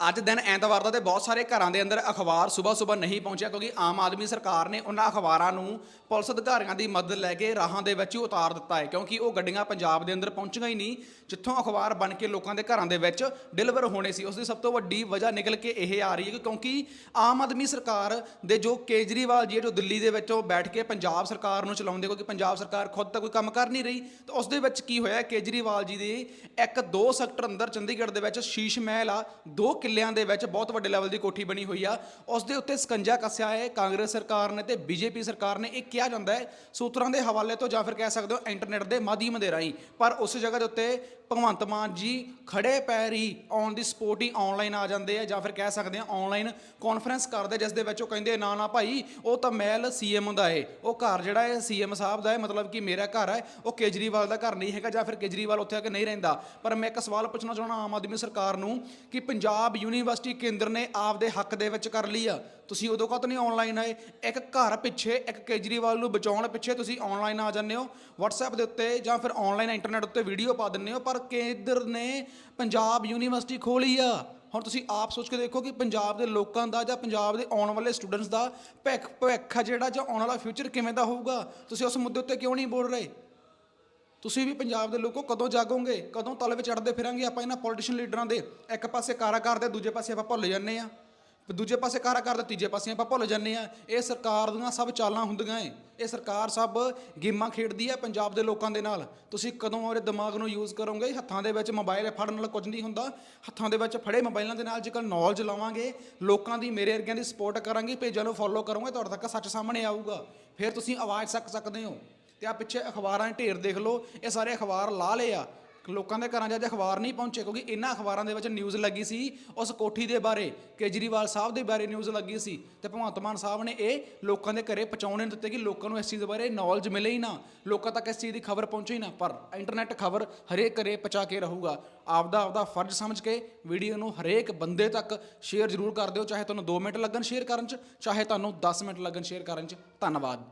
ਅੱਜ ਦਿਨ ਐਤਵਾਰ ਦਾ ਤੇ ਬਹੁਤ ਸਾਰੇ ਘਰਾਂ ਦੇ ਅੰਦਰ ਅਖਬਾਰ ਸਵੇਰ ਸਵੇਰ ਨਹੀਂ ਪਹੁੰਚਿਆ ਕਿਉਂਕਿ ਆਮ ਆਦਮੀ ਸਰਕਾਰ ਨੇ ਉਹਨਾਂ ਅਖਬਾਰਾਂ ਨੂੰ ਪੁਲਿਸ ਅਧਿਕਾਰੀਆਂ ਦੀ ਮਦਦ ਲੈ ਕੇ ਰਾਹਾਂ ਦੇ ਵਿੱਚ ਹੀ ਉਤਾਰ ਦਿੱਤਾ ਹੈ ਕਿਉਂਕਿ ਉਹ ਗੱਡੀਆਂ ਪੰਜਾਬ ਦੇ ਅੰਦਰ ਪਹੁੰਚੀਆਂ ਹੀ ਨਹੀਂ ਜਿੱਥੋਂ ਅਖਬਾਰ ਬਣ ਕੇ ਲੋਕਾਂ ਦੇ ਘਰਾਂ ਦੇ ਵਿੱਚ ਡਿਲੀਵਰ ਹੋਣੇ ਸੀ ਉਸ ਦੀ ਸਭ ਤੋਂ ਵੱਡੀ ਵਜ੍ਹਾ ਨਿਕਲ ਕੇ ਇਹ ਆ ਰਹੀ ਹੈ ਕਿ ਕਿਉਂਕਿ ਆਮ ਆਦਮੀ ਸਰਕਾਰ ਦੇ ਜੋ ਕੇਜਰੀਵਾਲ ਜੀ ਹੈ, ਜੋ ਦਿੱਲੀ ਦੇ ਵਿੱਚੋਂ ਬੈਠ ਕੇ ਪੰਜਾਬ ਸਰਕਾਰ ਨੂੰ ਚਲਾਉਂਦੇ ਕਿਉਂਕਿ ਪੰਜਾਬ ਸਰਕਾਰ ਖੁਦ ਤਾਂ ਕੋਈ ਕੰਮ ਕਰ ਨਹੀਂ ਰਹੀ ਤਾਂ ਉਸ ਦੇ ਵਿੱਚ ਕੀ ਹੋਇਆ ਕੇਜਰੀਵਾਲ ਜੀ ਦੇ ਇੱਕ ਦੋ ਸੈਕਟਰ ਅੰਦਰ ਚੰਡੀਗੜ੍ਹ ਦੇ ਵਿੱਚ ਸ਼ੀਸ਼ ਮਹਿਲ ਆ ਦੋ ਕਿੱਲਿਆਂ ਦੇ ਵਿੱਚ ਬਹੁਤ ਵੱਡੇ ਲੈਵਲ ਦੀ ਕੋਠੀ ਬਣੀ ਹੋਈ ਆ। ਉਸ ਦੇ ਉੱਤੇ ਸਕੰਜਾ ਕੱਸਿਆ ਹੈ, ਕਾਂਗਰਸ ਸਰਕਾਰ ਨੇ ਤੇ ਬੀਜੇਪੀ ਸਰਕਾਰ ਨੇ। ਇਹ ਕਿਹਾ ਜਾਂਦਾ ਹੈ, ਸੂਤਰਾਂ ਦੇ ਹਵਾਲੇ ਤੋਂ ਜਾਂ ਫਿਰ ਕਹਿ ਸਕਦੇ ਹੋ, ਇੰਟਰਨੈਟ ਦੇ ਮਾਧਿਅਮ ਦੇ ਰਾਹੀਂ। ਪਰ ਉਸ ਜਗ੍ਹਾ ਦੇ ਉੱਤੇ ਭਗਵੰਤ ਮਾਨ ਜੀ ਖੜੇ ਪੈਰ ਹੀ ਔਨ ਦੀ ਸਪੋਟ ਹੀ ਆਨਲਾਈਨ ਆ ਜਾਂਦੇ ਆ ਜਾਂ ਫਿਰ ਕਹਿ ਸਕਦੇ ਆ ਆਨਲਾਈਨ ਕਾਨਫਰੰਸ ਕਰਦੇ ਜਿਸ ਦੇ ਵਿੱਚ ਉਹ ਕਹਿੰਦੇ ਨਾ ਨਾ ਭਾਈ, ਉਹ ਤਾਂ ਮਹਿਲ ਸੀਐਮ ਦਾ ਏ। ਉਹ ਘਰ ਜਿਹੜਾ ਹੈ ਸੀਐਮ ਸਾਹਿਬ ਦਾ ਹੈ ਮਤਲਬ ਕਿ ਮੇਰਾ ਘਰ ਹੈ ਉਹ ਕੇਜਰੀਵਾਲ ਦਾ ਘਰ ਨਹੀਂ ਹੈਗਾ ਜਾਂ ਫਿਰ ਕੇਜਰੀਵਾਲ ਉੱਥੇ ਆ ਕੇ ਨਹੀਂ ਰਹਿੰਦਾ। ਪਰ ਮੈਂ ਇੱਕ ਸਵਾਲ ਪੁੱਛਣਾ ਚਾਹਣਾ ਆਮ ਆਦਮੀ ਸਰਕਾਰ ਨੂੰ ਕਿ ਪੰਜਾਬ ਯੂਨੀਵਰਸਿਟੀ ਕੇਂਦਰ ਨੇ ਆਪਦੇ ਹੱਕ ਦੇ ਵਿੱਚ ਕਰ ਲਈ ਆ। ਤੁਸੀਂ ਉਦੋਂ ਕਦੋਂ ਨਹੀਂ ਆਨਲਾਈਨ ਆਏ? ਇੱਕ ਘਰ ਪਿੱਛੇ, ਇੱਕ ਕੇਜਰੀਵਾਲ ਨੂੰ ਬਚਾਉਣ ਪਿੱਛੇ ਤੁਸੀਂ ਆਨਲਾਈਨ ਆ ਜਾਂਦੇ ਹੋ। WhatsApp ਦੇ ਉੱਤੇ ਜਾਂ ਫਿਰ ਆਨਲਾਈਨ ਇੰਟਰਨੈਟ ਉੱਤੇ ਵੀਡੀਓ ਪਾ ਦਿੰਦੇ ਹੋ, ਪਰ ਕੇਂਦਰ ਨੇ ਪੰਜਾਬ ਯੂਨੀਵਰਸਿਟੀ ਖੋਲੀ ਆ। ਹੁਣ ਤੁਸੀਂ ਆਪ ਸੋਚ ਕੇ ਦੇਖੋ ਕਿ ਪੰਜਾਬ ਦੇ ਲੋਕਾਂ ਦਾ ਜਾਂ ਪੰਜਾਬ ਦੇ ਆਉਣ ਵਾਲੇ ਸਟੂਡੈਂਟਸ ਦਾ ਭਵਿੱਖ ਭਵਿੱਖ ਆ ਜਿਹੜਾ ਜਾਂ ਆਉਣ ਵਾਲਾ ਫਿਊਚਰ ਕਿਵੇਂ ਦਾ ਹੋਊਗਾ? ਤੁਸੀਂ ਉਸ ਮੁੱਦੇ ਉੱਤੇ ਕਿਉਂ ਨਹੀਂ ਬੋਲ ਰਹੇ? ਤੁਸੀਂ ਵੀ ਪੰਜਾਬ ਦੇ ਲੋਕੋ ਕਦੋਂ ਜਾਗੋਗੇ? ਕਦੋਂ ਤਲ ਵਿੱਚ ਅੜਦੇ ਫਿਰਾਂਗੇ ਆਪਾਂ ਇਹਨਾਂ ਪੋਲੀਟੀਸ਼ੀਅਨ ਲੀਡਰਾਂ ਦੇ? ਇੱਕ ਪਾਸੇ ਕਾਰਾ ਕਰਦੇ ਦੂਜੇ ਪਾਸੇ ਆਪਾਂ ਭੁੱਲ ਜਾਂਦੇ ਆ। ਦੂਜੇ ਪਾਸੇ ਕਾਰਾ ਕਰਦੇ ਤੀਜੇ ਪਾਸੇ ਆਪਾਂ ਭੁੱਲ ਜਾਂਦੇ ਆ ਇਹ ਸਰਕਾਰ ਦੀਆਂ ਸਭ ਚਾਲਾਂ ਹੁੰਦੀਆਂ ਏ। ਇਹ ਸਰਕਾਰ ਸਭ ਗੇਮਾਂ ਖੇਡਦੀ ਹੈ ਪੰਜਾਬ ਦੇ ਲੋਕਾਂ ਦੇ ਨਾਲ। ਤੁਸੀਂ ਕਦੋਂ ਉਹਦੇ ਦਿਮਾਗ ਨੂੰ ਯੂਜ਼ ਕਰੋਗੇ? ਹੱਥਾਂ ਦੇ ਵਿੱਚ ਮੋਬਾਈਲ ਫੜਨ ਨਾਲ ਕੁਝ ਨਹੀਂ ਹੁੰਦਾ। ਹੱਥਾਂ ਦੇ ਵਿੱਚ ਫੜੇ ਮੋਬਾਈਲਾਂ ਦੇ ਨਾਲ ਜੇਕਰ ਨੌਲੇਜ ਲਾਵਾਂਗੇ। ਲੋਕਾਂ ਦੀ, ਮੇਰੇ ਵਰਗਿਆਂ ਦੀ ਸਪੋਰਟ ਕਰਾਂਗੇ ਪੇਜਾਂ ਨੂੰ ਫੋਲੋ ਕਰੋਗੇ, ਤੁਹਾਡੇ ਤੱਕ ਸੱਚ ਸਾਹਮਣੇ ਆਊਗਾ। ਫਿਰ ਤੁਸੀਂ ਆਵਾਜ਼ ਚੱਕ ਸਕਦੇ ਹੋ। ਤੇ ਆ ਪਿੱਛੇ ਅਖਬਾਰਾਂ ਦੇ ਢੇਰ ਦੇਖ ਲਓ। ਇਹ ਸਾਰੇ ਅਖਬਾਰ ਲਾ ਲਏ ਆ। ਲੋਕਾਂ ਦੇ ਘਰਾਂ 'ਚ ਅੱਜ ਅਖਬਾਰ ਨਹੀਂ ਪਹੁੰਚੇ ਕਿਉਂਕਿ ਇਹਨਾਂ ਅਖਬਾਰਾਂ ਦੇ ਵਿੱਚ ਨਿਊਜ਼ ਲੱਗੀ ਸੀ, ਉਸ ਕੋਠੀ ਦੇ ਬਾਰੇ, ਕੇਜਰੀਵਾਲ ਸਾਹਿਬ ਦੇ ਬਾਰੇ ਨਿਊਜ਼ ਲੱਗੀ ਸੀ ਤੇ ਭਗਵੰਤ ਮਾਨ ਸਾਹਿਬ ਨੇ ਇਹ ਲੋਕਾਂ ਦੇ ਘਰੇ ਪਹੁੰਚਾਉਣੇ ਦਿੱਤੇ ਕਿ ਲੋਕਾਂ ਨੂੰ ਇਸ ਚੀਜ਼ ਬਾਰੇ ਨੌਲੇਜ ਮਿਲੇ ਹੀ ਨਾ, ਲੋਕਾਂ ਤੱਕ ਇਸ ਚੀਜ਼ ਦੀ ਖਬਰ ਪਹੁੰਚੇ ਹੀ ਨਾ, ਪਰ ਇੰਟਰਨੈਟ ਖਬਰ ਹਰੇਕ ਘਰੇ ਪਹੁੰਚਾ ਕੇ ਰਹੂਗਾ। ਆਪਦਾ ਆਪਦਾ ਫਰਜ਼ ਸਮਝ ਕੇ ਵੀਡੀਓ ਨੂੰ ਹਰੇਕ ਬੰਦੇ ਤੱਕ ਸ਼ੇਅਰ ਜ਼ਰੂਰ ਕਰ ਦਿਓ, ਚਾਹੇ ਤੁਹਾਨੂੰ 2 ਮਿੰਟ ਲੱਗਣ ਸ਼ੇਅਰ ਕਰਨ 'ਚ, ਚਾਹੇ ਤੁਹਾਨੂੰ 10 ਮਿੰਟ ਲੱਗਣ ਸ਼ੇਅਰ ਕਰਨ 'ਚ। ਧੰਨਵਾਦ।